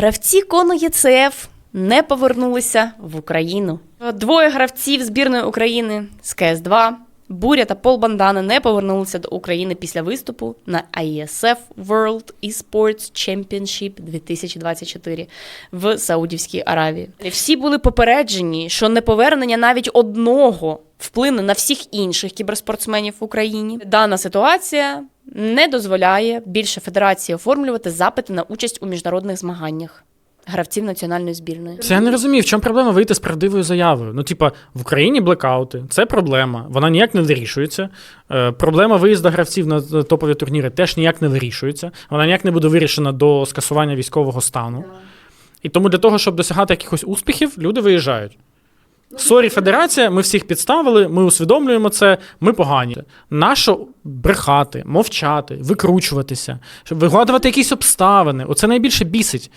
Гравці кону ЄЦФ не повернулися в Україну. Двоє гравців збірної України з КС-2 Буря та Пол Бандана не повернулися до України після виступу на ISF World Esports Championship 2024 в Саудівській Аравії. Всі були попереджені, що неповернення навіть одного вплине на всіх інших кіберспортсменів в Україні. Дана ситуація не дозволяє більше федерації оформлювати запити на участь у міжнародних змаганнях гравців національної збірної. Це я не розумію, в чому проблема вийти з правдивою заявою. Ну, типа, в Україні блекаути, це проблема. Вона ніяк не вирішується. Е, проблема виїзду гравців на топові турніри теж ніяк не вирішується. Вона ніяк не буде вирішена до скасування військового стану. І тому для того, щоб досягати якихось успіхів, люди виїжджають. Сорі, федерація, ми всіх підставили, ми усвідомлюємо це, ми погані. Нащо брехати, мовчати, викручуватися, вигадувати якісь обставини. Оце найбільше бісить.